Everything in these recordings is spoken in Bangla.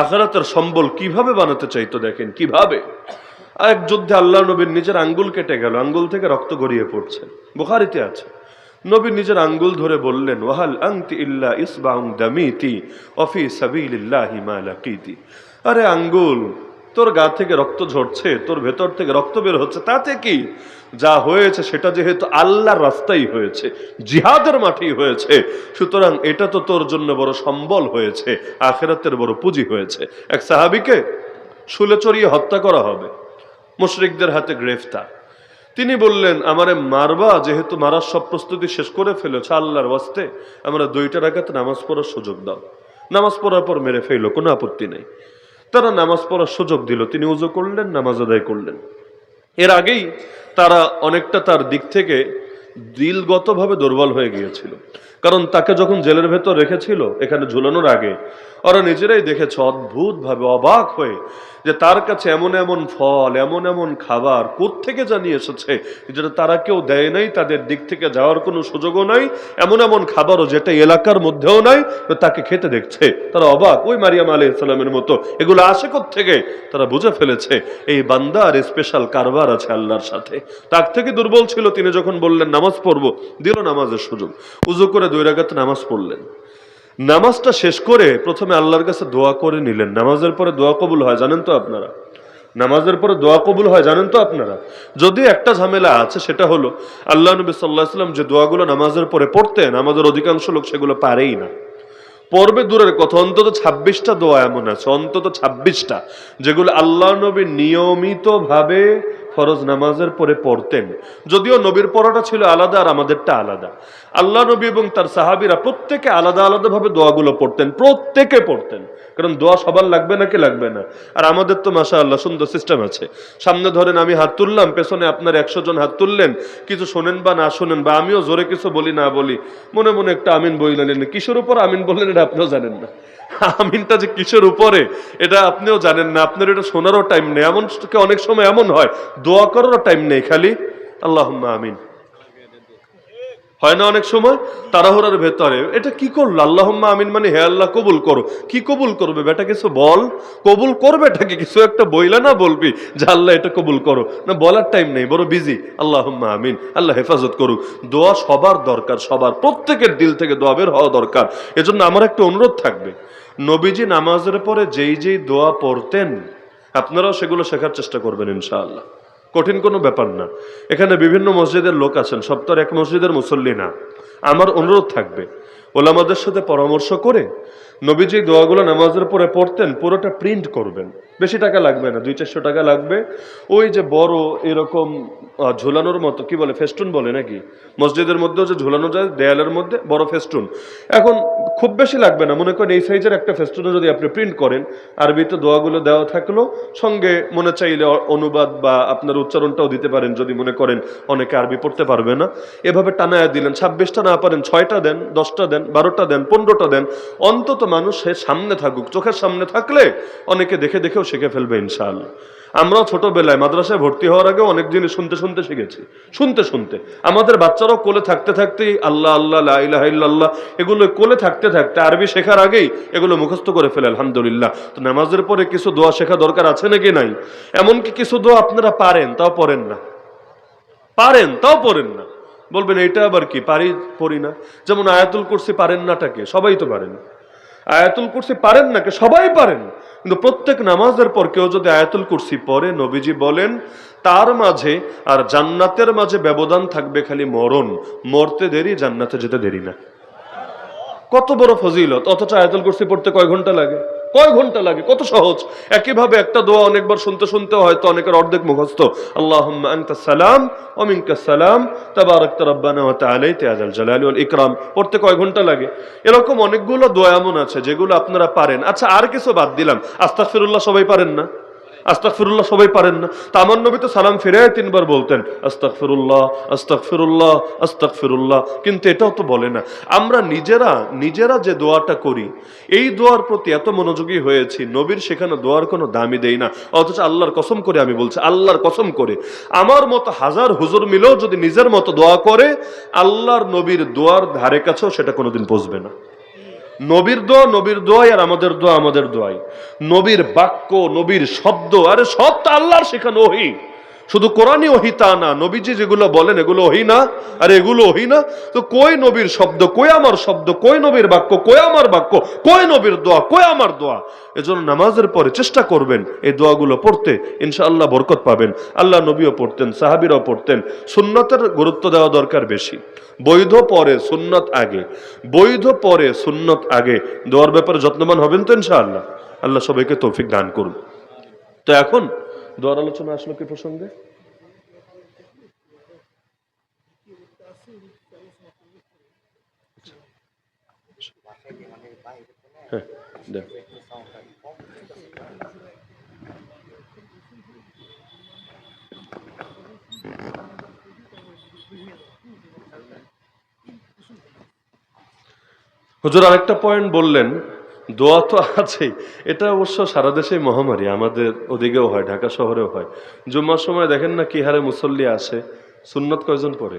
আখেরাতের সম্বল কীভাবে বানাতে চাইতো দেখেন, কীভাবে? এক যুদ্ধে আল্লাহ নবীর নিজের আঙ্গুল কেটে গেল, আঙ্গুল থেকে রক্ত গড়িয়ে পড়ছে। বুখারিতে আছে। নবী নিজের আঙ্গুল ধরে বললেন, ওয়াহাল আংতি ইল্লা ইসবাং দামিতি অফি সাবিল্লাহি মালাকিতি আরে আঙ্গুল তোর গা থেকে রক্ত ঝরছে, তোর ভেতর থেকে রক্ত বের হচ্ছে, তাতে কি? যা হয়েছে সেটা যেহেতু আল্লাহর রাস্তাই হয়েছে, জিহাদের মাঠেই হয়েছে, সুতরাং এটা তো তোর জন্য বড় সম্বল হয়েছে, আখেরাতের বড় পুঁজি হয়েছে। এক সাহাবিকে শুলে চড়িয়ে হত্যা করা হবে, মুশরিকদের হাতে গ্রেফতার। তিনি বললেন, আমারে মারবা, যেহেতু মারার সব প্রস্তুতি শেষ করে ফেলেছে আল্লাহর ওয়াস্তে, আমরা দুইটা রাখাতে নামাজ পড়ার সুযোগ দাও। নামাজ পড়ার পর মেরে ফেলল, কোনো আপত্তি নেই। তারা নামাজ পড়ার সুযোগ দিল। তিনি উজু করলেন, নামাজ আদায় করলেন। এর আগেই তারা অনেকটা তার দিক থেকে দিলগতভাবে দুর্বল হয়ে গিয়েছিল। কারণ তাকে যখন জেলের ভেতর রেখেছিল, এখানে ঝুলানোর আগে, ওরা নিজেরাই দেখেছে অদ্ভুতভাবে অবাক হয়ে যে তার কাছে এমন এমন ফল, এমন এমন খাবার থেকে জানিয়ে এসেছে যেটা তারা কেউ দেয় নাই, তাদের দিক থেকে যাওয়ার কোনো সুযোগও নাই, এমন এমন খাবারও যেটা এলাকার মধ্যেও নাই তাকে খেতে দেখছে। তারা অবাক, ওই মারিয়াম আলি ইসলামের মতো, এগুলো আসে থেকে তারা বুঝে ফেলেছে, এই বান্দার স্পেশাল কারবার আছে আল্লাহর সাথে। তার থেকে দুর্বল ছিল, তিনি যখন বললেন, নামাজ পড়ব। দিল নামাজের সুযোগ। উজু করে দুই রাগাত নামাজ পড়লেন। নামাজটা শেষ করে প্রথমে আল্লাহর কাছে দোয়া করে নিলেন। নামাজের পরে দোয়া কবুল হয়, জানেন তো আপনারা? নামাজের পরে দোয়া কবুল হয়, জানেন তো আপনারা? যদি একটা ঝামেলা আছে, সেটা হলো আল্লাহ নবী সাল্লাহ সাল্লাম যে দোয়াগুলো নামাজের পরে পড়তেন, আমাদের অধিকাংশ লোক সেগুলো পারেই না। পড়বে দূরের কথা, অন্তত ছাব্বিশটা দোয়া এমন আছে, অন্তত ছাব্বিশটা, যেগুলো আল্লাহ নবী নিয়মিতভাবে ফরজ নামাজের পরে পড়তেন। যদিও নবীর পড়াটা ছিল আলাদা আর আমাদেরটা আলাদা। আল্লাহ নবী এবং তার সাহাবিরা প্রত্যেকে আলাদা আলাদাভাবে দোয়াগুলো পড়তেন, প্রত্যেকে পড়তেন। কারণ দোয়া সবার লাগবে নাকি লাগবে না? আর আমাদের তো মাসা আল্লাহ সুন্দর সিস্টেম আছে। সামনে ধরেন আমি হাত তুললাম, পেছনে আপনার একশো জন হাত তুললেন, কিছু শোনেন বা না শোনেন বা আমিও জোরে কিছু বলি না বলি, মনে মনে একটা আমিন বইলেন কিসের উপর আমিন বললেন এটা আপনিও জানেন না। আমিনটা যে কিসের উপরে, এটা আপনিও জানেন না। আপনার এটা শোনারও টাইম নেই। এমন অনেক সময় এমন হয়, দোয়া করারও টাইম নেই খালি। আল্লাহ আমিন। হয় না অনেক সময়? তাড়াহুড়ার ভেতরে। এটা কি করল? আল্লাহ আমিন মানে হে আল্লাহ, কবুল করো। কি কবুল করবে বেটা, কিছু বল? কবুল করবে এটাকে কিছু একটা বইলে না বলবি যে আল্লাহ এটা কবুল করো? না, বলার টাইম নেই, বড় বিজি আল্লাহ আমিন। আল্লাহ হেফাজত করুক। দোয়া সবার দরকার, সবার প্রত্যেকের দিল থেকে দোয়া বের হওয়া দরকার। এজন্য আমার একটা অনুরোধ থাকবে। নবীজি নামাজের পরে যেই যেই দোয়া পড়তেন, আপনারাও সেগুলো শেখার চেষ্টা করবেন, ইনশাআল্লাহ। কঠিন কোনো ব্যাপার না। এখানে বিভিন্ন মসজিদের লোক আছেন, সপ্তাহের এক মসজিদের মুসল্লি না। আমার অনুরোধ থাকবে, ওলামাদের সাথে পরামর্শ করে নবীজি দোয়াগুলো নামাজের পরে পড়তেন, পুরোটা প্রিন্ট করবেন। বেশি টাকা লাগবে না, দুই চারশো টাকা লাগবে। ওই যে বড় এরকম ঝুলানোর মতো, কি বলে ফেস্টুন বলে নাকি? মসজিদের মধ্যেও যে ঝুলানো যায়, দেয়ালের মধ্যে, বড় ফেস্টুন এখন খুব বেশি লাগবে না, মনে করেন এই সাইজের একটা ফেস্টুনে যদি আপনি প্রিন্ট করেন, আরবিতে দোয়াগুলো দেওয়া থাকল, সঙ্গে মনে চাইলে অনুবাদ বা আপনার উচ্চারণটাও দিতে পারেন, যদি মনে করেন অনেকে আরবি পড়তে পারবে না। এভাবে টানায় দিলেন, ছাব্বিশটা না পারেন, ছয়টা দেন, দশটা দেন, বারোটা দেন, পনেরোটা দেন, অন্তত মানুষ সে সামনে থাকুক, চোখের সামনে থাকলে অনেকে দেখে দেখেও শিখে ফেলবে ইনশাআল্লাহ। আমরাও ছোটবেলায় মাদ্রাসায় ভর্তি হওয়ার আগে অনেক জিনিস শুনতে শুনতে শিখেছি। শুনতে শুনতে। আমাদের বাচ্চারাও কোলে থাকতে থাকতেই আল্লাহ আল্লাহ, লা ইলাহা এগুলো কোলে থাকতে থাকতে আরবি শেখার আগেই এগুলো মুখস্থ করে ফেলে, আলহামদুলিল্লাহ। তো নামাজের পরে কিছু দোয়া শেখা দরকার আছে নাকি নাই? এমনকি কিছু দোয়া আপনারা পারেন, তাও পড়েন না। পারেন, তাও পড়েন না। বলবেন এটা আবার কি? পারি, পড়ি না? যেমন আয়াতুল কুরসি পারেন নাটাকে, সবাই তো পারেন। আয়াতুল কুরসি পারেন নাকি? সবাই পারেন। কিন্তু প্রত্যেক নামাজের পর কেউ যদি আয়াতুল কুরসি পরে নবীজি বলেন, তার মাঝে আর জান্নাতের মাঝে ব্যবধান থাকবে খালি মরণ। মরতে দেরি, জান্নাতে যেতে দেরি না। কত বড় ফজিলত, অথচ আয়াতুল কুরসি পড়তে কয় ঘণ্টা লাগে? কয় ঘণ্টা লাগে? কত সহজ? একইভাবে একটা দোয়া অনেকবার শুনতে শুনতে হয়তো অনেকের অর্ধেক মুখস্থ। আল্লাহ সালাম অমিনকা মিনকা সালাম। তাবারাকতা রাব্বানা ওয়া ওয়াল ইকরাম। পড়তে কয় ঘণ্টা লাগে? এরকম অনেকগুলো দোয়া এমন আছে যেগুলো আপনারা পারেন। আচ্ছা আর কিছু বাদ দিলাম। আস্তাফিরুল্লাহ সবাই পারেন না? আস্তাগফিরুল্লাহ সবাই পারেন না। তা আমার নবী তো সালাম ফিরে তিনবার বলতেন, আস্তাগফিরুল্লাহ আস্তাগফিরুল্লাহ আস্তাগফিরুল্লাহ। কিন্তু এটাও তো বলে না। আমরা নিজেরা নিজেরা যে দোয়াটা করি, এই দোয়ার প্রতি এত মনোযোগী হয়েছি, নবীর সেখানে দোয়ার কোনো দামি দেই না। অথচ আল্লাহর কসম করে আমি বলছি, আল্লাহর কসম করে। আমার মতো হাজার হুজুর মিলেও যদি নিজের মতো দোয়া করে, আল্লাহর নবীর দোয়ার ধারে কাছেও সেটা কোনোদিন পৌঁছবে না। নবীর দোয়া, নবীর দোয়াই আর আমাদের দোয়া, আমাদের দোয়াই। নবীর বাক্য, নবীর শব্দ, আরে সব তো আল্লাহর শেখানো ওহি। শুধু কোরআনই ওহি তা না, নবীজি যেগুলো বলেন এগুলো ওহি না, আর এগুলো ওহি না। তো কই নবীর শব্দ, কই আমার শব্দ, কই নবীর বাক্য, কই আমার বাক্য, কই নবীর দোয়া, কই আমার দোয়া? এজন্য নামাজের পরে চেষ্টা করবেন এই দোয়াগুলো পড়তে, ইনশাআল্লাহ বরকত পাবেন। আল্লাহ নবীও পড়তেন, সাহাবিরাও পড়তেন। সুন্নতের গুরুত্ব দেওয়া দরকার বেশি। বৈধ পরে সুন্নত আগে, বৈধ পরে সুন্নত আগে। দোয়ার ব্যাপারে যত্নবান হবেন তো ইনশাআল্লাহ। আল্লাহ সবাইকে তৌফিক দান করুন। তো এখন দোয়ার আলোচনা আসলো কি প্রসঙ্গে? হ্যাঁ হুজুর আরেকটা পয়েন্ট বললেন দোয়া তো আছেই। এটা অবশ্য সারা দেশেই মহামারী, আমাদের ওদিকেও হয়, ঢাকা শহরেও হয়। জুম্মার সময় দেখেন না কি হারে মুসল্লি আসে? সুন্নত কয়জন পরে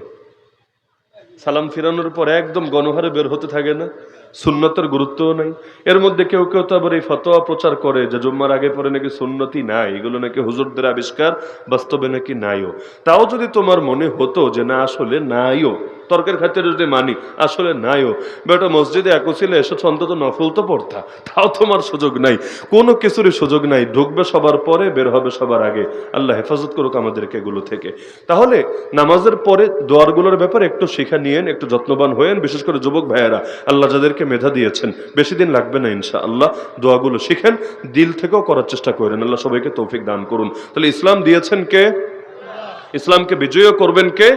সালাম ফিরানোর পর একদম গণহারে বের হতে থাকে না? সুন্নতের গুরুত্বও নাই। এর মধ্যে কেউ কেউ তো আবার এই ফতোয়া প্রচার করে যে জুম্মার আগে পরে নাকি সুন্নতি নাই, এগুলো নাকি হুজুরদের আবিষ্কার, বাস্তবে নাকি নাইও। তাও যদি তোমার মনে হতো যে না, আসলে নাইও। তর্কের খাতিরে যদি মানি, আসলে নাইও বেটা, মসজিদে একছিলে এসেছ অন্তত নফল তো পড়তা, তাও তোমার সুযোগ নাই। কোনো কিছুরই সুযোগ নাই, ঢুকবে সবার পরে, বের হবে সবার আগে। আল্লাহ হেফাজত করুক আমাদেরকে এগুলো থেকে। তাহলে নামাজের পরে দোয়ারগুলোর ব্যাপারে একটু শিখা নিয়েন, একটু যত্নবান হয়েন, বিশেষ করে যুবক ভাইয়েরা। আল্লাহ যাদেরকে মেধা দিয়েছেন, বেশি দিন লাগবে না ইনশা আল্লাহ দোয়াগুলো শিখেন, দিল থেকেও করার চেষ্টা করেন। আল্লাহ সবাইকে তৌফিক দান করুন। তাহলে ইসলাম দিয়েছেন কে? ইসলামকে বিজয়ও করবেন কে?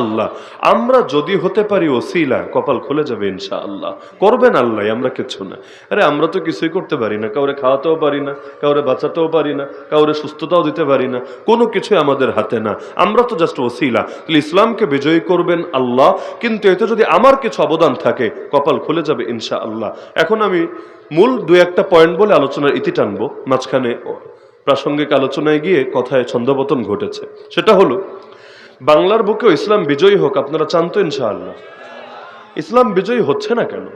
আল্লাহ। আমরা যদি হতে পারি ওসিলা, কপাল খুলে যাবে ইনশা আল্লাহ করবেন আল্লাহ আমরা কিছু না। আরে আমরা তো কিছুই করতে পারি না, কাউরে খাওয়াতেও পারি না, কাউরে বাঁচাতেও পারি না, কাউরে সুস্থতাও দিতে পারি না, কোনো কিছুই আমাদের হাতে না। আমরা তো জাস্ট ওসিলা। তাহলে ইসলামকে বিজয়ী করবেন আল্লাহ, কিন্তু এতে যদি আমার কিছু অবদান থাকে, কপাল খুলে যাবে ইনশা আল্লাহ এখন আমি মূল দু একটা পয়েন্ট বলে আলোচনার ইতি টানবো। মাঝখানে প্রাসঙ্গিক আলোচনায় গিয়ে কথায় ছন্দপতন ঘটেছে। সেটা হলো বাংলার বুকেও ইসলাম বিজয়ী হোক, আপনারা চান তো ইনশাআল্লাহ। ইসলাম বিজয়ী হচ্ছে না কেন?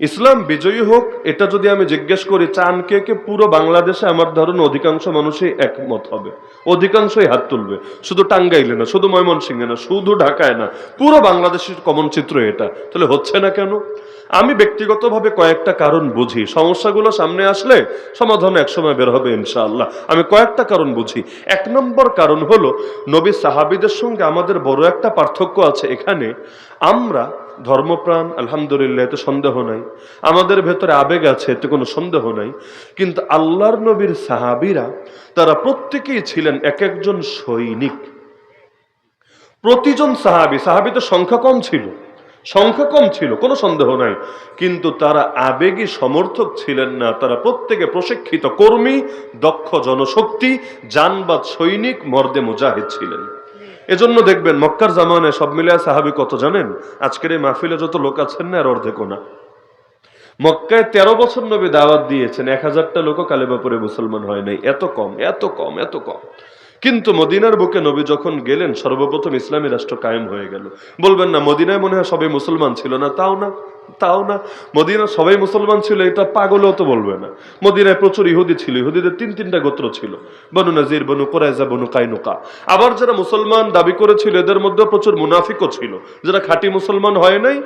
ইসলাম বিজয়ী হোক, এটা যদি আমি জিজ্ঞেস করি, চান কে কে পুরো বাংলাদেশে আমার ধরুন অধিকাংশ মানুষই একমত হবে। অধিকাংশই হাত তুলবে। শুধু টাঙ্গাইলে না, শুধু ময়মনসিংহে না, শুধু ঢাকায় না, পুরো বাংলাদেশের কমন চিত্র এটা। তাহলে হচ্ছে না কেন? আমি ব্যক্তিগতভাবে কয়েকটা কারণ বুঝি। সমস্যাগুলো সামনে আসলে সমাধান একসময় বের হবে, ইনশাআল্লাহ। আমি কয়েকটা কারণ বুঝি। এক নম্বর কারণ হলো, নবী সাহাবিদের সঙ্গে আমাদের বড় একটা পার্থক্য আছে এখানে। আমরা ধর্মপ্রাণ, আলহামদুলিল্লাহ, এতে সন্দেহ নাই। আমাদের ভেতরে আবেগ আছে, এতে কোনো সন্দেহ নাই। কিন্তু আল্লাহর নবীর সাহাবিরা, তারা প্রত্যেকেই ছিলেন এক একজন সৈনিক। প্রতিজন সাহাবি, সাহাবিদের সংখ্যা কম ছিল। সংখ্যা কম ছিল, কোনো সন্দেহ নাই। কিন্তু তারা আবেগী সমর্থক ছিলেন না। তারা প্রত্যেকে প্রশিক্ষিত কর্মী, দক্ষ জনশক্তি জানবাদ সৈনিক, মর্দে মুজাহিদ ছিলেন। এজন্য দেখবেন মক্কার জামানে সব মিলিয়ে সাহাবি কত জানেন? আজকের এই মাহফিলে যত লোক আছেন না, আর অর্ধেকও না। মক্কায় তেরো বছর নবী দাওয়াত দিয়েছেন, এক হাজারটা লোকও কালেবাপুরে মুসলমান হয় নাই। এত কম এত কম এত কম। কিন্তু মদিনার বুকে নবী যখন গেলেন, সর্বপ্রথম ইসলামী রাষ্ট্র কায়েম হয়ে গেল। বলবেন না, মদিনায় মনে হয় সবাই মুসলমান ছিল না। তাও না তাও না। মদিনা সবাই মুসলমান ছিল, এটা পাগলেও তো বলবে না। মদিনায় প্রচুর ইহুদি ছিল, ইহুদিদের তিন তিনটা গোত্র ছিল। Banu Nadir, Banu Qurayza Banu Qaynuqa. আবার যারা মুসলমান দাবি করেছিল, এদের মধ্যে প্রচুর মুনাফিকও ছিল। যারা খাঁটি মুসলমান হয় নাই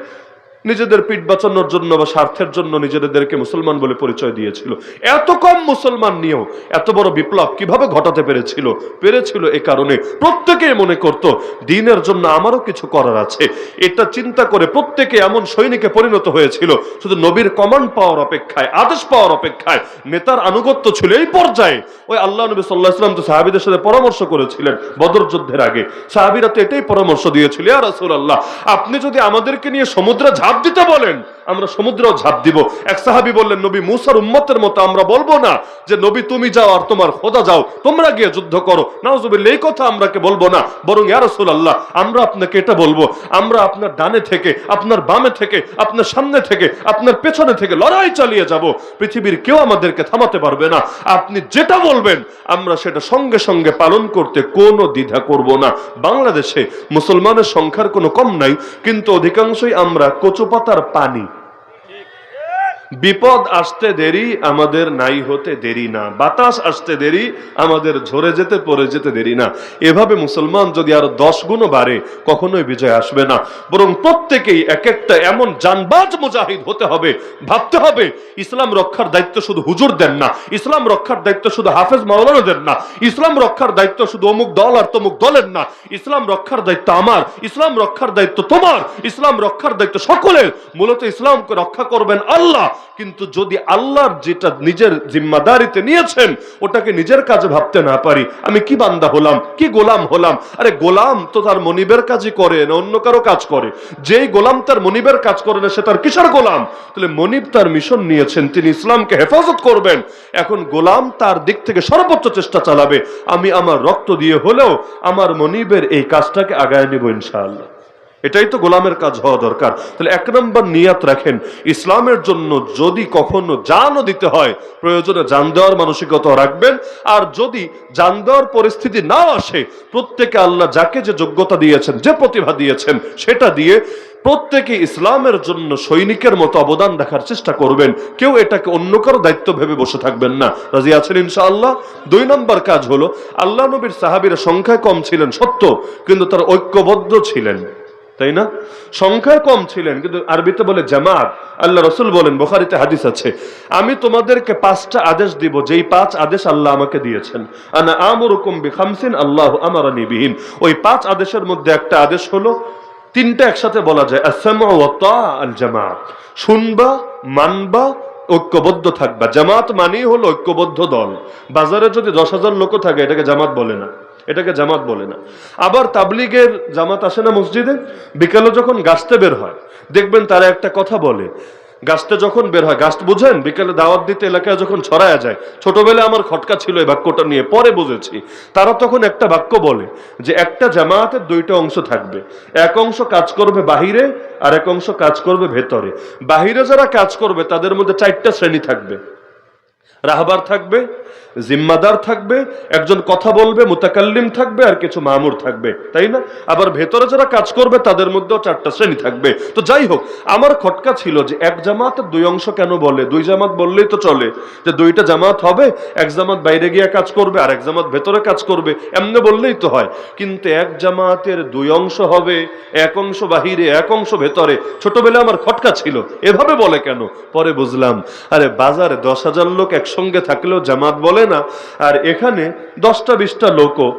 নিজেদের পিঠ বাঁচানোর জন্য বা স্বার্থের জন্য নিজেদেরকে মুসলমান বলে পরিচয় দিয়েছিল। এত কম মুসলমান নিয়েও এত বড় বিপ্লব কীভাবে ঘটাতে পেরেছিল? পেরেছিল এ কারণে প্রত্যেকে মনে করত, দিনের জন্য আমারও কিছু করার আছে। এটা চিন্তা করে প্রত্যেকে এমন সৈনিকে পরিণত হয়েছিল, শুধু নবীর কমান্ড পাওয়ার অপেক্ষায়, আদেশ পাওয়ার অপেক্ষায়, নেতার আনুগত্য ছিল এই পর্যায়ে। ওই আল্লাহ নবী সাল্লাহ ইসলাম তো সাহাবিদের সাথে পরামর্শ করেছিলেন বদর যুদ্ধের আগে। সাহাবিরা তো এটাই পরামর্শ দিয়েছিল, ইয়া রাসূল আল্লাহ আপনি যদি আমাদেরকে নিয়ে সমুদ্রে ঝাঁপ দিতে বলেন। আমরা সমুদ্রেও ঝাঁপ দিব। এক সাহাবি বললেন, নবী মুসার উম্মতের মতো আমরা বলব না যে, নবী তুমি যাও আর তোমার খোদা যাও, তোমরা গিয়ে যুদ্ধ করো। নাউজুবিল্লাহ, এই কথা আমরাকে বলব না। বরং ইয়া রাসূলুল্লাহ, আমরা আপনাকে এটা বলব, আমরা আপনার ডানে থেকে, আপনার বামে থেকে, আপনার সামনে থেকে, আপনার পেছনে থেকে লড়াই চালিয়ে যাব। পৃথিবীর কেউ আমাদেরকে থামাতে পারবে না। আপনি যেটা বলবেন, আমরা সেটা সঙ্গে সঙ্গে পালন করতে কোনো দ্বিধা করব না। বাংলাদেশে মুসলমানের সংখ্যার কোনো কম নাই, কিন্তু অধিকাংশই আমরা কচুপাতার পানি। বিপদ আসতে দেরি, আমাদের নাই হতে দেরি না। বাতাস আসতে দেরি, আমাদের ঝরে যেতে, পড়ে যেতে দেরি না। এভাবে মুসলমান যদি আরও দশ গুণও বাড়ে, কখনোই বিজয় আসবে না। বরং প্রত্যেকেই এক একটা এমন জানবাজ মুজাহিদ হতে হবে, ভাবতে হবে, ইসলাম রক্ষার দায়িত্ব শুধু হুজুর দেন না। ইসলাম রক্ষার দায়িত্ব শুধু হাফেজ মাওলানা দেন না। ইসলাম রক্ষার দায়িত্ব শুধু অমুক দল আর তমুক দলের না। ইসলাম রক্ষার দায়িত্ব আমার, ইসলাম রক্ষার দায়িত্ব তোমার। ইসলাম রক্ষার দায়িত্ব সকলের। মূলত ইসলামকে রক্ষা করবেন আল্লাহ। কিন্তু যদি আল্লাহর যেটা নিজের জিম্মাদারিতে নিয়েছেন, ওটাকে নিজের কাজে ভাবতে না পারি, আমি কি বান্দা হলাম, কি গোলাম হলাম? আরে গোলাম তো তার মনিবের কাজই করে না, অন্য কারও কাজ করে। যেই গোলাম তার মনিবের কাজ করে না, সে তার কিসের গোলাম? তাহলে মনিব তার মিশন নিয়েছেন, তিনি ইসলামকে হেফাজত করবেন। এখন গোলাম তার দিক থেকে সর্বোচ্চ চেষ্টা চালাবে। আমি আমার রক্ত দিয়ে হলেও আমার মনিবের এই কাজটাকে আগায় নিব ইনশাআল্লাহ। এটাই তো গোলামের কাজ হওয়া দরকার। তাহলে এক নম্বর নিয়াত রাখেন, ইসলামের জন্য যদি কখনো জানও দিতে হয়, প্রয়োজনে জান দেওয়ার মানসিকতা রাখবেন, আর যদি জান দেওয়ার পরিস্থিতি নাও আসে, প্রত্যেকে আল্লাহ যাকে যে যোগ্যতা দিয়েছেন, যে প্রতিভা দিয়েছেন, সেটা দিয়ে প্রত্যেকে ইসলামের জন্য সৈনিকের মতো অবদান রাখার চেষ্টা করবেন। কেউ এটাকে অন্য কারও দায়িত্ব ভেবে বসে থাকবেন না। রাজি আছেন ইনশাআল্লাহ? দুই নম্বর কাজ হলো, আল্লাহ নবীর সাহাবীর সংখ্যায় কম ছিলেন, সত্য, কিন্তু তার ঐক্যবদ্ধ ছিলেন। তাই না? সংখ্যায় কম ছিলেন, কিন্তু আরবিতে বলে জামাত। আল্লাহ রসুল বলেন, বোখারিতে হাদিস আছে, আমি তোমাদেরকে পাঁচটা আদেশ দিব, যেই পাঁচ আদেশ আল্লাহ আমাকে দিয়েছেন। আনা আমরুকুম বিখামসিন, আল্লাহ আমারানি বিহীন ওই পাঁচ আদেশের মধ্যে একটা আদেশ হলো, তিনটা একসাথে বলা যায় আল জামাত। শুনবা, মানবা, ঐক্যবদ্ধ থাকবা। জামাত মানেই হলো ঐক্যবদ্ধ দল। বাজারে যদি দশ হাজার লোক থাকে, এটাকে জামাত বলে না। এটাকে জামাত বলে না। আবার তাবলিগের জামাত আসে না মসজিদে? বিকেলে যখন গাছতে বের হয়, দেখবেন তারা একটা কথা বলে। গাছতে যখন বের হয়, গাছ বুঝেন? বিকেলে দাওয়াত দিতে এলাকায় যখন ছড়ায় যায়, ছোটবেলায় আমার খটকা ছিল এই বাক্যটা নিয়ে, পরে বুঝেছি। তারা তখন একটা বাক্য বলে যে একটা জামায়াতের দুইটা অংশ থাকবে। এক অংশ কাজ করবে বাহিরে, আর এক অংশ কাজ করবে ভেতরে। বাহিরে যারা কাজ করবে, তাদের মধ্যে চারটা শ্রেণি থাকবে। রাহবার থাকবে জিম্মাদার থাকবে, একজন কথা বলবে, মুতাকাল্লিম থাকবে আর কিছু মামুর থাকবে, তাই না? আবার ভেতরে যারা কাজ করবে, তাদের মধ্যেও চারটা শ্রেণি থাকবে। তো যাই হোক, আমার খটকা ছিল যে এক জামাত দুই অংশ কেন বলে? দুই জামাত বললেই তো চলে যে দুইটা জামাত হবে, এক জামাত বাইরে গিয়ে কাজ করবে আর এক জামাত ভেতরে কাজ করবে, এমনি বললেই তো হয়। কিন্তু এক জামাতের দুই অংশ হবে, এক অংশ বাহিরে, এক অংশ ভেতরে। ছোটবেলায় আমার খটকা ছিল, এভাবে বলে কেন? পরে বুঝলাম। আরে বাজারে দশ হাজার লোক একসঙ্গে থাকলেও জামাত বলে না। আর এখানে দশটা, বিশটা লোকও।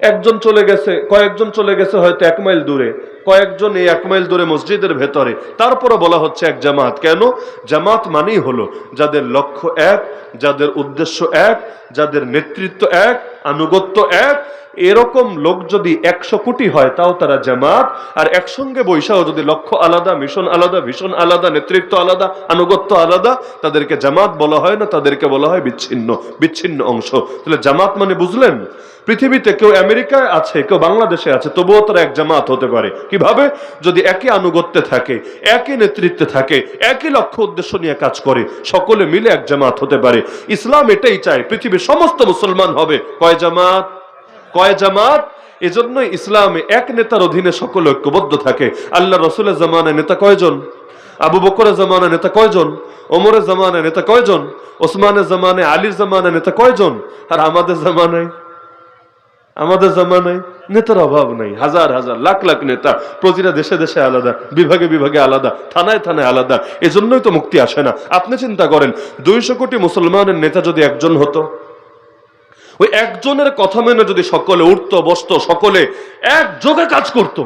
একজন চলে গেছে, কয়েকজন চলে গেছে হয়তো এক মাইল দূরে। কয়েকজন এই এক মাইল দূরে মসজিদের ভেতরে। তারপরে বলা হচ্ছে এক জামাত। কেন? জামাত মানেই হলো যাদের লক্ষ্য এক, যাদের উদ্দেশ্য এক, যাদের নেতৃত্ব এক, আনুগত্য এক এরকম লোক যদি একশো কোটি হয়, তাও তারা জামাত। আর একসঙ্গে বৈশাও যদি লক্ষ্য আলাদা, মিশন আলাদা ভীষণ আলাদা, নেতৃত্ব আলাদা, আনুগত্য আলাদা, তাদেরকে জামাত বলা হয় না, তাদেরকে বলা হয় বিচ্ছিন্ন বিচ্ছিন্ন অংশ। তাহলে জামাত মানে বুঝলেন? পৃথিবীতে কেউ আমেরিকায় আছে, কেউ বাংলাদেশে আছে, তবুও তারা এক জামাত হতে পারে। কীভাবে? যদি একই আনুগত্যে থাকে, একই নেতৃত্বে থাকে, একই লক্ষ্য উদ্দেশ্য নিয়ে কাজ করে, সকলে মিলে এক জামাত হতে পারে। ইসলাম এটাই চায়, পৃথিবীর সমস্ত মুসলমান হবে। কয় জামাত? কয় জামাত? এজন্যই ইসলামে এক নেতার অধীনে সকলে ঐক্যবদ্ধ থাকে। আল্লাহ রসুলের জামানায় নেতা কয়জন? আবু বকরের জামানায় নেতা কয়জন? ওমরের জামানায় নেতা কয়জন? ওসমানের জামানায়, আলীর জামানায় নেতা কয়জন? আর আমাদের জামানায়? আমাদের জামানায় নেতার অভাব নাই। হাজার হাজার, লাখ লাখ নেতা। প্রতিটা দেশে দেশে আলাদা, বিভাগে বিভাগে আলাদা, থানায় থানায় আলাদা। এজন্যই তো মুক্তি আসে না। আপনি চিন্তা করেন, দুইশো কোটি মুসলমানের নেতা যদি একজন হতো ওই একজনের কথা মেনে যদি সকলে উঠতো, বসতো, সকলে একযোগে কাজ করত।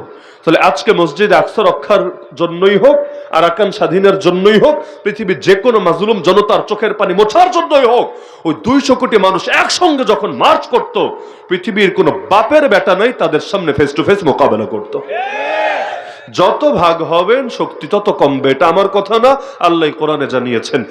তাহলে আজকে মসজিদ আকসা রক্ষার জন্যই হোক, আরাকান স্বাধীনের জন্যই হোক, পৃথিবীর যে কোনো মাজলুম জনতার চোখের পানি মোছার জন্যই হোক, ওই দুইশো কোটি মানুষ একসঙ্গে যখন মার্চ করত, পৃথিবীর কোনো বাপের বেটা নাই তাদের সামনে ফেস টু ফেস মোকাবেলা করতো যত ভাগ হবেন, শক্তি তত কমবে। এটা আমার কথা না, আল্লাহ কোরআনে জানিয়েছেন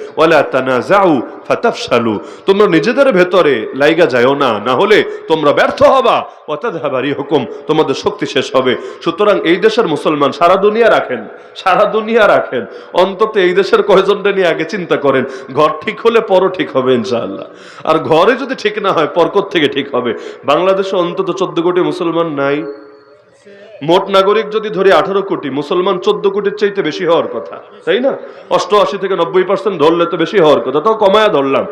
তোমরা নিজেদের ভেতরে লাইগা যাও না না হলে তোমরা ব্যর্থ হবা। ওয়াতাদহাবারি হুকুম তোমাদের শক্তি শেষ হবে। সুতরাং এই দেশের মুসলমান সারা দুনিয়া রাখেন, সারা দুনিয়া রাখেন। অন্তত এই দেশের কয়জনটা নিয়ে আগে চিন্তা করেন, ঘর ঠিক হলে পরও ঠিক হবে ইনশাআল্লাহ। আর ঘরে যদি ঠিক না হয় পরকত থেকে ঠিক হবে। বাংলাদেশে অন্তত চোদ্দ কোটি মুসলমান নাই। মোট নাগরিক যদি ধরি আঠারো কোটি, মুসলমান চোদ্দ কোটির চাইতে বেশি হওয়ার কথা, তাই না? অষ্টআশি থেকে নব্বই পার্সেন্ট ধরলে তো বেশি হওয়ার কথা, তাও কমায়া ধরলাম।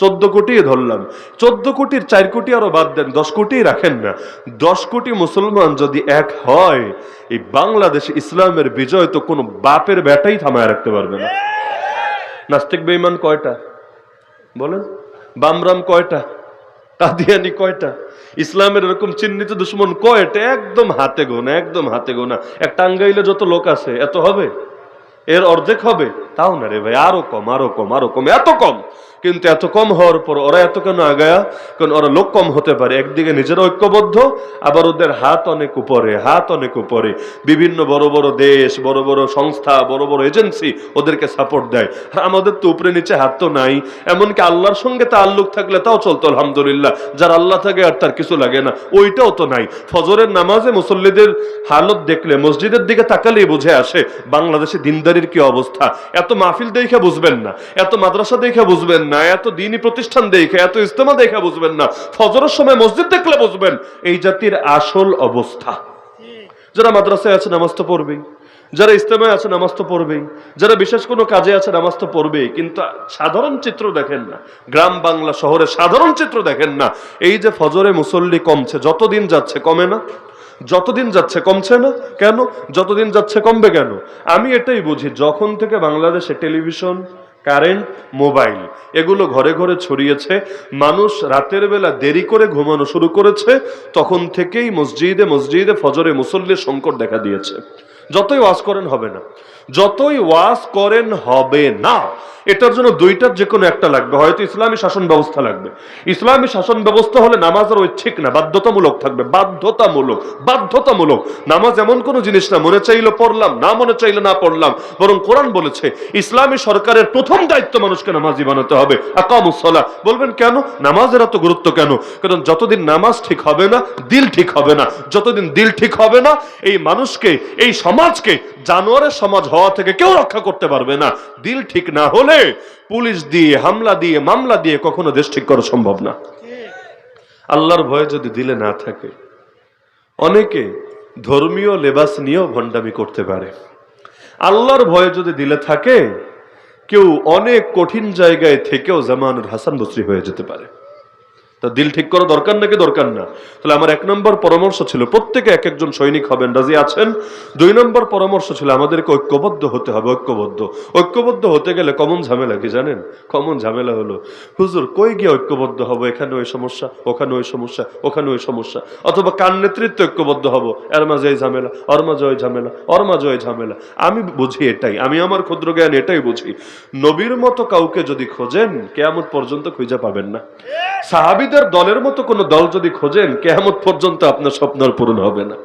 চোদ্দ কোটি ধরলাম। চোদ্দ কোটির চার কোটি আরও বাদ দেন, দশ কোটি রাখেন না। দশ কোটি মুসলমান যদি এক হয়, এই বাংলাদেশে ইসলামের বিজয় তো কোনো বাপের ব্যাটাই থামায় রাখতে পারবে না। নাস্তিক বেইমান কয়টা? বলেন। বামরাম কয়টা? কাদিয়ানি কয়টা? ইসলামের এরকম চিহ্নিত দুশ্মন কয়টা একদম হাতে গোনা, একদম হাতে গোনা। একটা আঙ্গাইলে যত লোক আছে, এত হবে? এর অর্ধেক হবে? তাও না রে ভাই, আরও কম আরও কম আরও কম, এত কম। কিন্তু এত কম হওয়ার পর ওরা এত কেন আগায়া? কারণ ওরা লোক কম হতে পারে। একদিকে নিজেরা ঐক্যবদ্ধ, আবার ওদের হাত অনেক উপরে, হাত অনেক উপরে। বিভিন্ন বড় বড় দেশ, বড় বড় সংস্থা, বড় বড় এজেন্সি ওদেরকে সাপোর্ট দেয়। আর আমাদের তো উপরে নিচে হাত তো নাই। এমনকি আল্লাহর সঙ্গে তাল্লুক থাকলে তাও চলতো, আলহামদুলিল্লাহ। যার আল্লাহ থাকে আর তার কিছু লাগে না, ওইটাও তো নাই। ফজরের নামাজে মুসল্লিদের হালত দেখলে, মসজিদের দিকে তাকালেই বুঝে আসে, বাংলাদেশে দিনদারির কি অবস্থা? এত মাহফিল দেখে বুঝবেন না, এত মাদ্রাসা দেখে বুঝবেন না এত দিনী প্রতিষ্ঠান দেখে, এত ইস্তেমা দেখে বুঝবেন না। ফজরের সময় মসজিদ দেখলে বুঝবেন, এই জাতির আসল অবস্থা। যারা মাদ্রাসায় আছে, নামাজ তো পড়বেই। যারা ইস্তেমায় আছে, নামাজ তো পড়বেই। যারা বিশেষ কোনো কাজে আছে, নামাজ তো পড়বেই। কিন্তু সাধারণ চিত্র দেখেন না। গ্রাম বাংলা শহরে সাধারণ চিত্র দেখেন না। এই যে ফজরে মুসল্লি কমছে, যতদিন যাচ্ছে কমে না? যতদিন যাচ্ছে কমছে না? কেন? যতদিন যাচ্ছে কমবে কেন? আমি এটাই বুঝি, যখন থেকে বাংলাদেশে টেলিভিশন কারেন্ট, মোবাইল। এগুলো ঘরে ঘরে ছড়িয়েছে। মানুষ রাতের বেলা দেরি করে ঘুমানো শুরু করেছে। তখন থেকেই মসজিদে মসজিদে ফজরে মুসল্লির সংকট দেখা দিয়েছে। যতই ওয়াজ করেন হবে না। যতই ওয়াজ করেন হবে না। এটার জন্য দুইটার যে কোনো একটা লাগবে। হয়তো ইসলামী শাসন ব্যবস্থা লাগবে। ইসলামী শাসন ব্যবস্থা হলে নামাজের ঐচ্ছিক না, বাধ্যতামূলক থাকবে, বাধ্যতামূলক বাধ্যতামূলক। নামাজ এমন কোনো জিনিস না, মনে চাইলে পড়লাম, না মনে চাইলে না পড়লাম, বরং কোরআন বলেছে, ইসলামী সরকারের প্রথম দায়িত্ব মানুষকে নামাজি বানাতে হবে আকামুসলা বলবেন কেন? নামাজের এত গুরুত্ব কেন? কারণ যতদিন নামাজ ঠিক হবে না, দিল ঠিক হবে না। যতদিন দিল ঠিক হবে না, এই মানুষকে, এই সমাজকে, জানোয়ারের সমাজ হওয়া থেকে কেউ রক্ষা করতে পারবে না। দিল ঠিক না হলে পুলিশ দিয়ে, হামলা দিয়ে, মামলা দিয়ে কখনো দেশ ঠিক করা সম্ভব না। আল্লাহর ভয়ে যদি দিলে না থাকে, অনেকে ধর্মীয় লেবাস নিয়েও ভণ্ডামি করতে পারে। আল্লাহর ভয়ে যদি দিলে থাকে, কেউ অনেক কঠিন জায়গায় থেকেও জামানুর হাসান বসরি হয়ে যেতে পারে। দিল ঠিক করা দরকার নাকি দরকার না? তাহলে আমার এক নম্বর পরামর্শ ছিল, প্রত্যেকে এক একজন সৈনিক হবেন, রাজি আছেন? দুই নম্বর পরামর্শ ছিল, আমাদেরকে ঐক্যবদ্ধ হতে হবে, ঐক্যবদ্ধ। ঐক্যবদ্ধ হতে গেলে কমন ঝামেলা কি জানেন? কমন ঝামেলা হলো, হুজুর, কই গিয়ে ঐক্যবদ্ধ হব? এখানে ওই সমস্যা, ওখানে ওই সমস্যা, ওখানে ওই সমস্যা। অথবা কার নেতৃত্ব ঐক্যবদ্ধ হব? এর মাঝে এই ঝামেলা, ওর মাঝে ওই ঝামেলা, ওর মাঝে ওই ঝামেলা। আমি বুঝি এটাই, আমি আমার ক্ষুদ্র জ্ঞান এটাই বুঝি। নবীর মতো কাউকে যদি খোঁজেন, কেয়ামত পর্যন্ত খুঁজে পাবেন না। সাহাবিদের দলের মতো কোনো দল যদি খোঁজেন কেহামত পর্যন্ত আপনার স্বপ্ন পূরণ হবে না।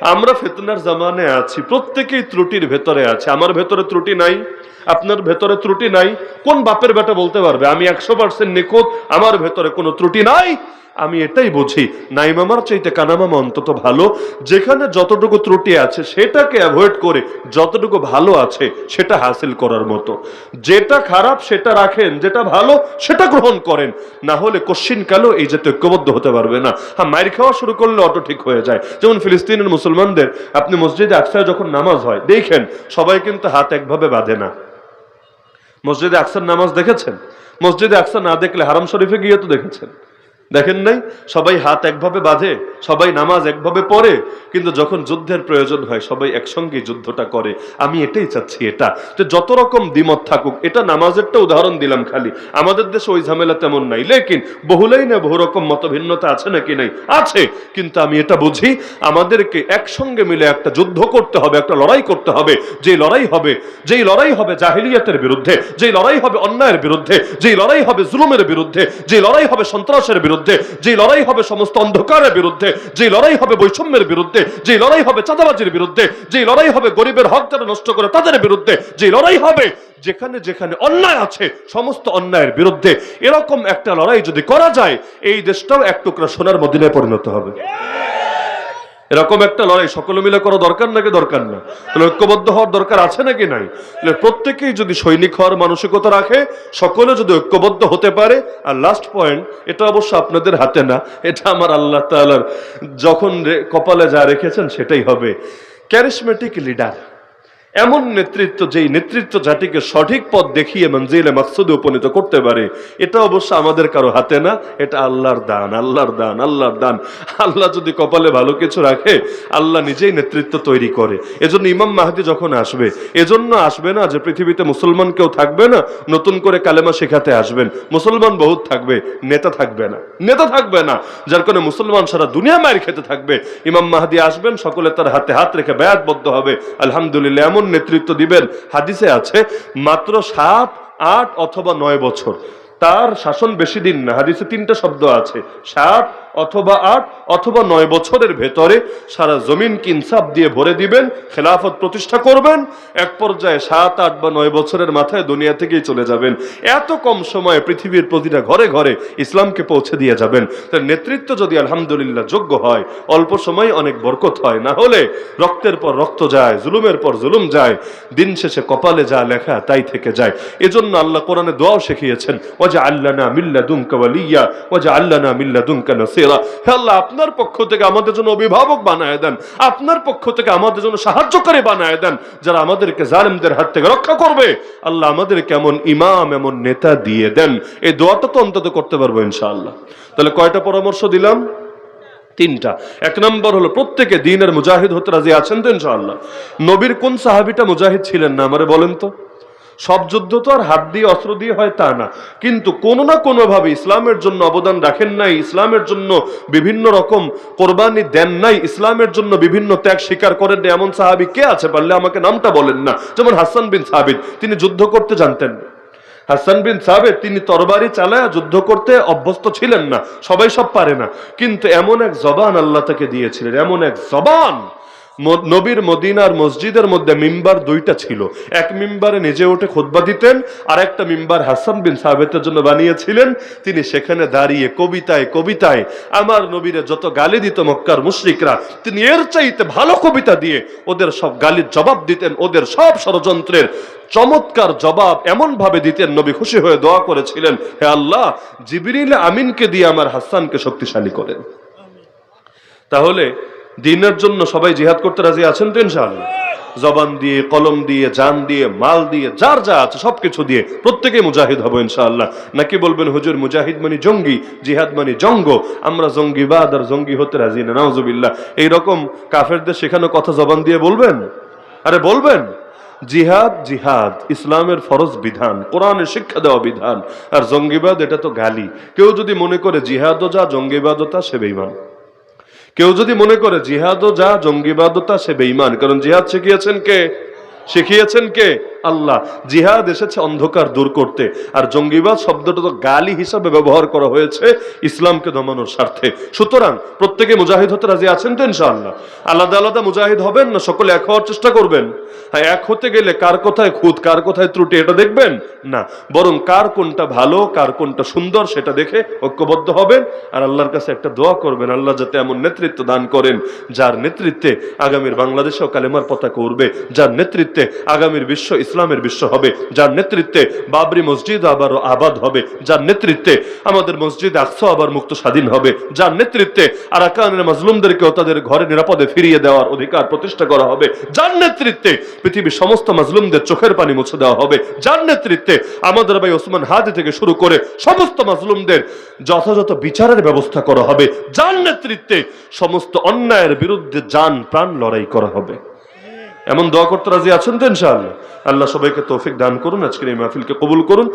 আমরা ফেতনার জামানে আছি, প্রত্যেকেই ত্রুটির ভেতরে আছে। আমার ভেতরে ত্রুটি নাই, আপনার ভেতরে ত্রুটি নাই। কোন বাপের বেটা বলতে পারবে, আমি একশো পার্সেন্ট নিখুঁত, আমার ভেতরে কোনো ত্রুটি নাই? আমি এটাই বুঝি, নাইমামার চাইতে কানামামা অন্তত ভালো, যেখানে যতটুকু ত্রুটি আছে, সেটাকে অ্যাভয়েড করে যতটুকু ভালো আছে, সেটা হাসিল করার মতো। যেটা খারাপ, সেটা রাখেন, যেটা ভালো, সেটা গ্রহণ করেন। না হলে কশ্চিন কালো এই জাতীয় ঐক্যবদ্ধ হতে পারবে না। হ্যাঁ মায়ের খাওয়া শুরু করলে অটো ঠিক হয়ে যায়। যেমন ফিলিস্তিনের মুসলমানদের, আপনি মসজিদে আকসায় যখন নামাজ হয়, দেখেন, সবাই কিন্তু হাত একভাবে বাঁধে না। মসজিদে আকসার নামাজ দেখেছেন? মসজিদে আকসা না দেখলে হারাম শরীফে গিয়ে তো দেখেছেন। দেখেন নাই? সবাই হাত একভাবে বাঁধে, সবাই নামাজ একভাবে পড়ে, কিন্তু যখন যুদ্ধের প্রয়োজন হয়, সবাই একসঙ্গে যুদ্ধটা করে। আমি এটাই চাচ্ছি, এটা। যে যত রকম দ্বিমত থাকুক, এটা নামাজেরটা উদাহরণ দিলাম খালি। আমাদের দেশে ওই ঝামেলা তেমন নাই। লেকিন বহুলাই না বহু রকম মতভিন্নতা আছে নাকি নাই? আছে। কিন্তু আমি এটা বুঝি, আমাদেরকে একসঙ্গে মিলে একটা যুদ্ধ করতে হবে, একটা লড়াই করতে হবে। যে লড়াই হবে, যেই লড়াই হবে জাহিলিয়াতের বিরুদ্ধে, যেই লড়াই হবে অন্যায়ের বিরুদ্ধে, যেই লড়াই হবে জুলুমের বিরুদ্ধে যে লড়াই হবে সন্ত্রাসের বিরুদ্ধে যে লড়াই হবে সমস্ত অন্ধকারের বিরুদ্ধে, যে লড়াই হবে বৈষম্যের বিরুদ্ধে, যে লড়াই হবে চাঁদাবাজির বিরুদ্ধে, যে লড়াই হবে গরিবের হক যারা নষ্ট করে তাদের বিরুদ্ধে, যে লড়াই হবে যেখানে যেখানে অন্যায় আছে, সমস্ত অন্যায়ের বিরুদ্ধে। এরকম একটা লড়াই যদি করা যায়, এই দেশটাও এক টুকরা সোনার মদিনায় পরিণত হবে। এরকম একটা লড়াই, সকলে মিলে করা দরকার নাকি দরকার না? তাহলে ঐক্যবদ্ধ হওয়ার দরকার আছে নাকি নাই? তাহলে প্রত্যেকেই যদি সৈনিক হওয়ার মানসিকতা রাখে, সকলে যদি ঐক্যবদ্ধ হতে পারে, আর লাস্ট পয়েন্ট এটা অবশ্য আপনাদের হাতে না, এটা আমার আল্লাহ তাআলার, যখন কপালে যা রেখেছেন সেটাই হবে। ক্যারিসমেটিক লিডার এমন নেতৃত্ব যেই নেতৃত্ব জাতিকে সঠিক পথ দেখিয়ে মঞ্জিলে মাকসুদে উপনীত করতে পারে, এটা অবশ্য আমাদের কারও হাতে না, এটা আল্লাহর দান আল্লাহর দান আল্লাহর দান। আল্লাহ যদি কপালে ভালো কিছু রাখে, আল্লাহ নিজেই নেতৃত্ব তৈরি করে। এজন্য ইমাম মাহাদি যখন আসবে, এজন্য আসবে না যে পৃথিবীতে মুসলমান কেউ থাকবে না, নতুন করে কালেমা শেখাতে আসবেন। মুসলমান বহুত থাকবে, নেতা থাকবে না। নেতা থাকবে না, যার কারণে মুসলমান সারা দুনিয়া মায়ের খেতে থাকবে। ইমাম মাহাদি আসবেন, সকলে তার হাতে হাত রেখে ব্যয়াতবদ্ধ হবে। আলহামদুলিল্লাহ এমন নেতৃত্ব দিবেন? হাদিসে আছে, মাত্র সাত, আট অথবা নয় বছর। তার শাসন বেশি দিন না। হাদিসে তিনটা শব্দ আছে। সাত অথবা আট অথবা নয় বছরের ভেতরে সারা জমিন ইনসাফ দিয়ে ভরে দিবেন, খেলাফত প্রতিষ্ঠা করবেন, এক পর্যায়ে সাত, আট বা নয় বছরের মাথায় দুনিয়া থেকেই চলে যাবেন। এত কম সময়ে পৃথিবীর প্রতিটা ঘরে ঘরে ইসলামকে পৌঁছে দিয়ে যাবেন। তার নেতৃত্ব যদি আলহামদুলিল্লাহ যোগ্য হয়, অল্প সময় অনেক বরকত হয়। না হলে রক্তের পর রক্ত যায়, জুলুমের পর জুলুম যায়, দিন শেষে কপালে যা লেখা তাই থেকে যায়। এজন্য আল্লাহ কোরআনে দোয়াও শিখিয়েছেন ও ওজা আল্লানা মিল্লা দুমকা ওয়ালিয়া ওজা আল্লানা মিল্লা দুমকা নাসিরা। হে আল্লাহ, আপনার পক্ষ থেকে আমাদের জন্য অভিভাবক বানায় দেন। আপনার পক্ষ থেকে আমাদের জন্য সাহায্যকারী বানায় দেন, যারা আমাদেরকে জালিমদের হাত থেকে রক্ষা করবে। আল্লাহ আমাদের কেমন ইমাম, এমন নেতা দিয়ে দেন। এই দোয়াটা তো অন্তত করতে পারব ইনশাআল্লাহ। তাহলে কয়টা পরামর্শ দিলাম? তিনটা। এক নম্বর হলো, প্রত্যেকে দিনের মুজাহিদ হতে রাজি আছেন তো ইনশাআল্লাহ? নবীর কোন সাহাবিটা মুজাহিদ ছিলেন না, আমারে বলেন তো। সব যুদ্ধ তো আর হাত দিয়ে, অস্ত্র দিয়ে হয় তা না। কিন্তু কোনো না কোনো ভাবে ইসলামের জন্য অবদান রাখেন নাই, ইসলামের জন্য বিভিন্ন রকম কোরবানি দেন নাই, ইসলামের জন্য বিভিন্ন ত্যাগ স্বীকার করেন নাই। এমন সাহাবি কে আছে? পারলে আমাকে নামটা বলেন না। যেমন হাসান বিন সাহাবিদ তিনি যুদ্ধ করতে জানতেন না। হাসান বিন সাহেব তিনি তরবারি চালায় যুদ্ধ করতে অভ্যস্ত ছিলেন না। সবাই সব পারে না। কিন্তু এমন এক জবান আল্লাহ তাকে দিয়েছিলেন, এমন এক জবান নবীর মদিনার মসজিদের মধ্যে মিম্বার দুইটা ছিল। এক মিম্বারে নিজে উঠে খোদবা দিতেন আর একটা মিম্বার হাসান বিন সাহেবের জন্য বানিয়েছিলেন। তিনি সেখানে দাঁড়িয়ে কবিতায় কবিতায় আমার নবীরে যত গালি দিত মক্কার মুশরিকরা, তিনি এর চাইতে ভালো কবিতা দিয়ে ওদের সব গালির জবাব দিতেন, ওদের সব ষড়যন্ত্রের চমৎকার জবাব এমন ভাবে দিতেন, নবী খুশি হয়ে দোয়া করেছিলেন, হে আল্লাহ, জিবরিল আমিনকে দিয়ে আমার হাসানকে শক্তিশালী করেন। তাহলে দিনের জন্য সবাই জিহাদ করতে রাজি আছেন তো জবান দিয়ে, কলম দিয়ে, জান দিয়ে, মাল দিয়ে, যার যা আছে সবকিছু দিয়ে প্রত্যেকে মুজাহিদ হব ইনশাআল্লাহ। নাকি বলবেন, হুজুর, মুজাহিদ মানে জঙ্গি, জিহাদ মানে জঙ্গ, আমরা জঙ্গিবাদ আর জঙ্গি হতে রাজি না, নাউজুবিল্লাহ। এইরকম কাফেরদের শেখানো কথা জবান দিয়ে বলবেন? আরে বলবেন? জিহাদ জিহাদ, ইসলামের ফরজ বিধান, কোরআনের শিক্ষা দেওয়া বিধান, আর জঙ্গিবাদ, এটা তো গালি। কেউ যদি মনে করে জিহাদও যা, জঙ্গিবাদও তা, সে বেইমান কেউ যদি মনে করে, জিহাদও যা, জঙ্গিবাদও তা, সে বেইমান কারণ জিহাদ শিখিয়েছেন কে? শিখিয়েছেন কে? আল্লাহ, জিহাদ এসেছে অন্ধকার দূর করতে। আর জঙ্গিবাদ শব্দটা তো গালি হিসাবে ব্যবহার করা হয়েছে ইসলামকে দমানোর স্বার্থে। সুতরাং প্রত্যেকে মুজাহিদ হতে রাজি আছেন তো ইনশাআল্লাহ? আলাদা আলাদা মুজাহিদ হবেন না সকলে এক হওয়ার চেষ্টা করবেন? হ্যাঁ এক হতে গেলে কার কোথায় খুঁত, কার কোথায় ত্রুটি এটা দেখবেন? না, বরং কার কোনটা ভালো, কার কোনটা সুন্দর সেটা দেখে ঐক্যবদ্ধ হবেন। আর আল্লাহর কাছে একটা দোয়া করবেন, আল্লাহ যাতে এমন নেতৃত্ব দান করেন যার নেতৃত্বে আগামীর বাংলাদেশেও কালেমার পতাকা উঠবে যার নেতৃত্বে আগামীর বিশ্ব ইসলামের বিশ্ব হবে, যার নেতৃত্বে বাবরি মসজিদ আবারও আবাদ হবে, যার নেতৃত্বে আমাদের মসজিদ আকসা আবার মুক্ত স্বাধীন হবে, যার নেতৃত্বে আরাকানের মাজলুমদেরকেও তাদের ঘরে নিরাপদে ফিরিয়ে দেওয়ার অধিকার প্রতিষ্ঠা করা হবে, যার নেতৃত্বে পৃথিবীর সমস্ত মাজলুমদের চোখের পানি মুছে দেওয়া হবে, যার নেতৃত্বে আমাদের ভাই ওসমান হাদি থেকে শুরু করে সমস্ত মাজলুমদের যথাযথ বিচারের ব্যবস্থা করা হবে, যার নেতৃত্বে সমস্ত অন্যায়ের বিরুদ্ধে যান প্রাণ লড়াই করা হবে। এমন দোয়া করতে রাজি আছেন তো ইনশাআল্লাহ। আল্লাহ সবাইকে তৌফিক দান করুন, আজকের এই মাহফিলকে কবুল করুন।